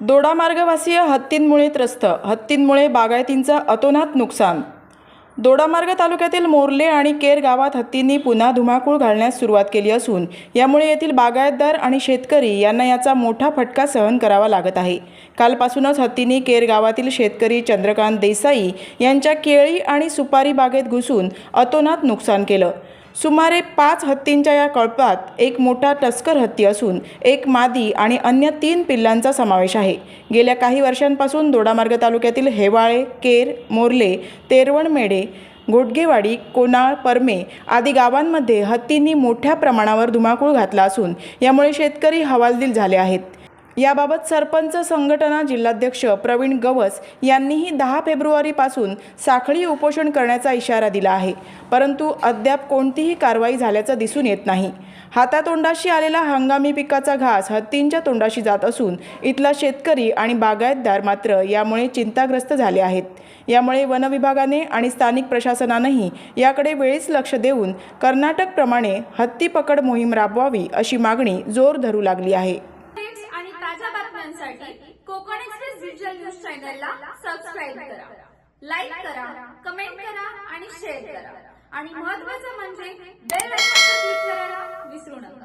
दोडामार्गवासीय हत्तींमुळे त्रस्त हत्तींमुळे बागायतींचं अतोनात नुकसान. दोडामार्ग तालुक्यातील मोर्ले आणि केर गावात हत्तींनी पुन्हा धुमाकूळ घालण्यास सुरुवात केली असून यामुळे येथील बागायतदार आणि शेतकरी यांना याचा मोठा फटका सहन करावा लागत आहे. कालपासूनच हत्तींनी केर गावातील शेतकरी चंद्रकांत देसाई यांच्या केळी आणि सुपारी बागेत घुसून अतोनात नुकसान केलं. सुमारे पाच हत्तींच्या या कळपात एक मोठा टस्कर हत्ती असून एक मादी आणि अन्य तीन पिल्लांचा समावेश आहे. गेल्या काही वर्षांपासून दोडामार्ग तालुक्यातील हेवाळे केर मोर्ले तेरवणमेढे घोटगेवाडी कोणाळ परमे आदी गावांमध्ये हत्तींनी मोठ्या प्रमाणावर धुमाकूळ घातला असून यामुळे शेतकरी हवालदिल झाले आहेत. याबाबत सरपंच संघटना जिल्हाध्यक्ष प्रवीण गवस यांनीही दहा फेब्रुवारीपासून साखळी उपोषण करण्याचा इशारा दिला आहे. परंतु अद्याप कोणतीही कारवाई झाल्याचं दिसून येत नाही. हातातोंडाशी आलेला हंगामी पिकाचा घास हत्तींच्या तोंडाशी जात असून इथला शेतकरी आणि बागायतदार मात्र यामुळे चिंताग्रस्त झाले आहेत. यामुळे वनविभागाने आणि स्थानिक प्रशासनानंही याकडे वेळीच लक्ष देऊन कर्नाटकप्रमाणे हत्ती पकड मोहीम राबवावी अशी मागणी जोर धरू लागली आहे. बातम्यांसाठी कोकण एक्सप्रेस डिजिटल न्यूज चॅनलला सबस्क्राईब करा. लाईक करा कमेंट करा आणि शेअर करा. आणि महत्त्वाचं